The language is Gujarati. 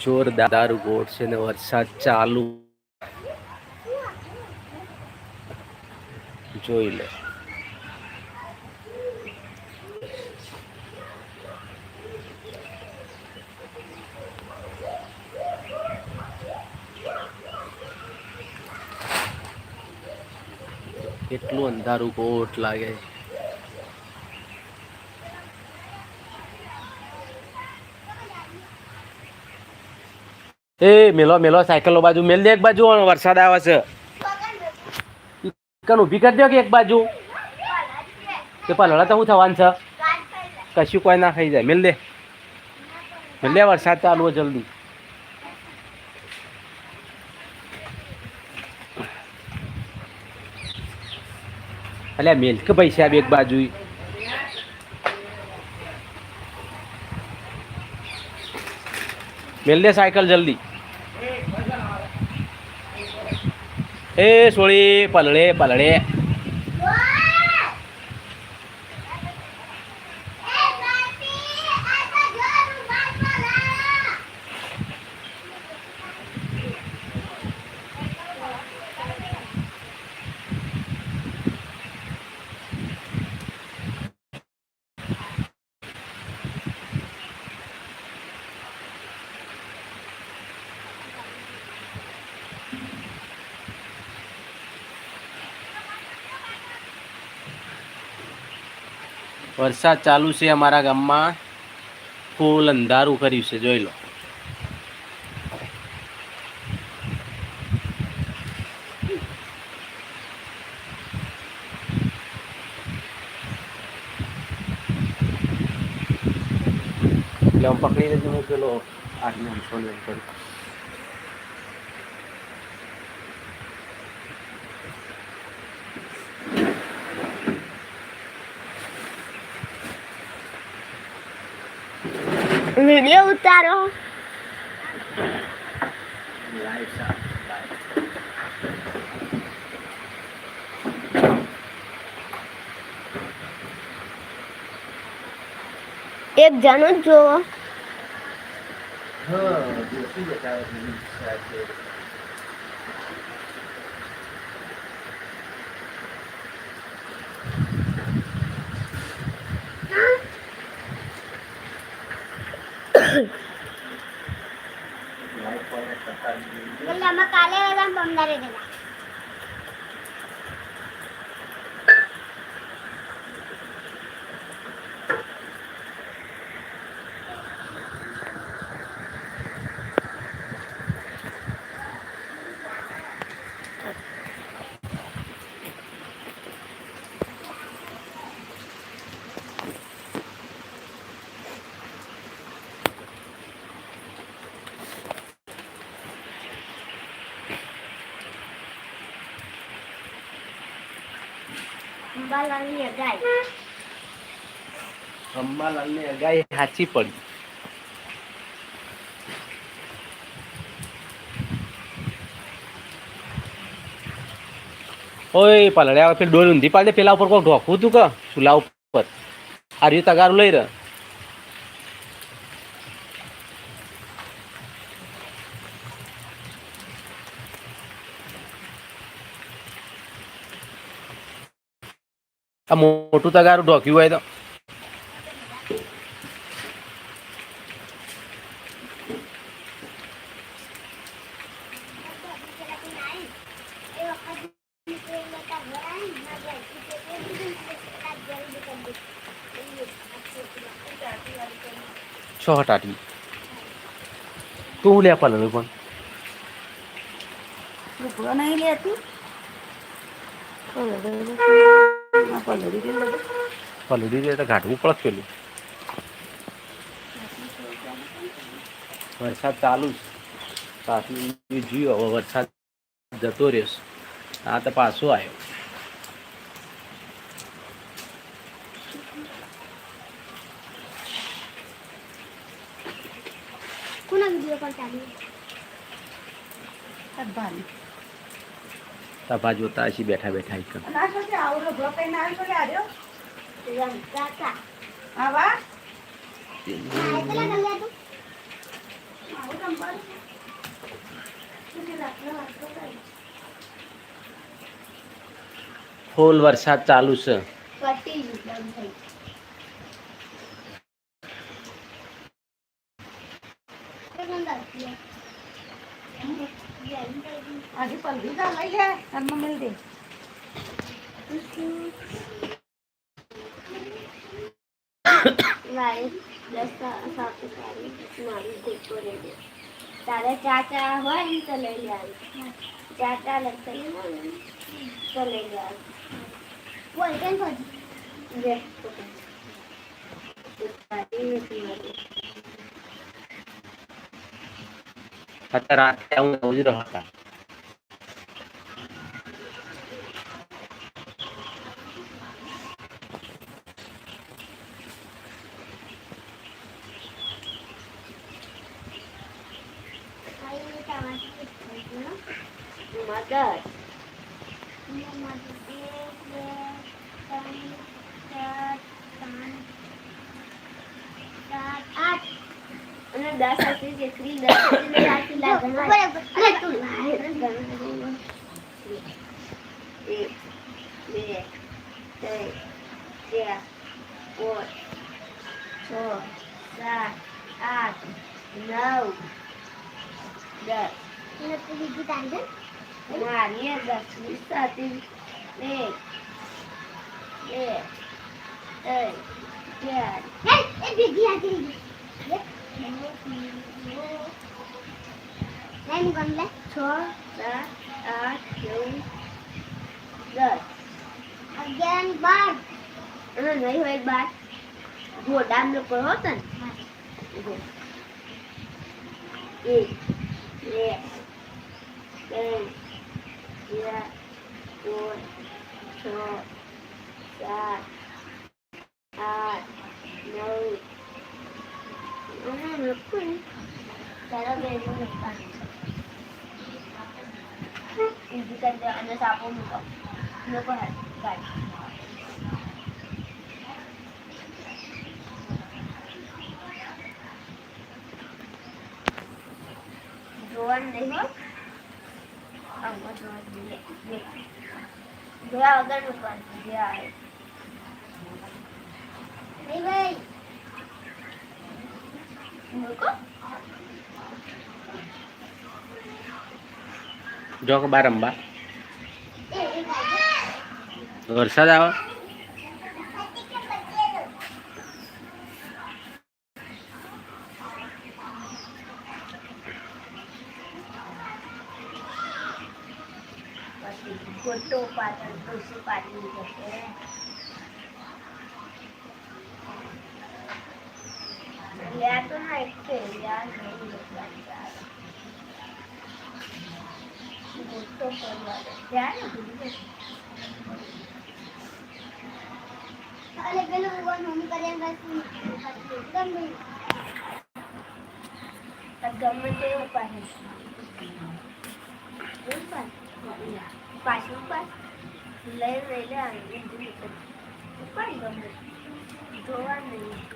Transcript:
જોરદાર ગોળ છે ને વરસાદ ચાલુ. જોઈ લે. કેટલું અંધારું કોટ લાગે છે. એ, મેલો મેલો સાયકલ બાજુ મેલ દે એક બાજુ વરસાદ આવે છે. કન ઊભી કરી દો કે એક બાજુ? તે પલળા તો શું થવાનું છે? કશું કોઈ ના ખાઈ જાય. મેલ દે. મેલ દે, વરસાદ ચાલુ જલ્દી. અલ્યા મેલ કે પૈસા એક બાજુ મેલ દે સાયકલ જલ્દી. એ સોળી પલળે પલળે. વરસાદ ચાલુ છે અમારા ગામમાં. ફૂલ અંધારું કર્યું છે, જોઈ લો. એટલે પકડી લેજો પેલો આજનો ફોન કરું વીડિયો ઉતારો એક જાણો જ જોવો એટલે અમે કાલે હતા પમદારે ગયા સાચી પડી. ઓય, પાલડ્યા પેલી ડોલ ઊંધી પાડે, પેલા ઉપર કોઈ ઢોકવું તું કે? ચૂલા ઉપર. આ રીતે તગારું લઈ રહ્યો. આ મોટું તગારું ઢોક્યું હોય તો. છ હટાટી. તું લે પલળું પણ. નહીં લેતી પલળી જાય તો ઘાટવું પડે પેલું. વરસાદ ચાલુ છે. સાથી જીવો હવે વરસાદ જતો રહેશે. આ તો પાછો આવ્યો. કોના વીડિયો કોલ ચાલુ? તભા જોતા હશે બેઠા બેઠા એક. ફૂલ વરસાદ ચાલુ છે. Thank ગયું બંધ થઈ આજે પલવી જા લઈ લે ઘરમાં મેલ દે મારે દસ સાથે તારી મારી ગુસ્સો લઈ લે તારે ચાચા હોય ને તો લઈ લે આવી ચાચા લગતા હોય ને તો લઈ લે આવી બોલ કેમ ખોજી જે તારી નથી મારી અત્યારે રાતે હું નવજી રહ્યો હતા મદદ અને દસ હતી જેટલી દસ હતી લાગે અને એક બે ત્રણ ચાર પાંચ છ સાત આઠ નવ દસ. મારી દસ વીસ હતી એક બે ત્રણ ચાર. છ. સાત આઠ નવ દસ અગિયાર બાર અને નહીં હોય બાર ગોડામ લોકો હોત ને જો. એક બે ત્રણ ચાર પાંચ છ સાત આઠ નવ અને લખું ને તારા બેનું લખવાનું ઈઝી કરી દે અને સાપો મૂકો લોકો કાઢ જોવાનું નહીં આમાં જોવા લે ગયા વગર મૂકવાનું આવે. નહીં ભાઈ જો કે બાર અંબા. વરસાદ આવે? પછી પાછળ ડોસું પાડી જશે લ્યા તો ના એક છે લ્યા નહીં લખવાની આવે. ગોટો કરવા દે ત્યાં ને ભૂલી જશે. અરે પેલું મમ્મી કર્યા ગમે ગમે તે ઉપાડે પાછું પાછ લઈ લઈ લે ઉપાડી ગમે જોવા નહીં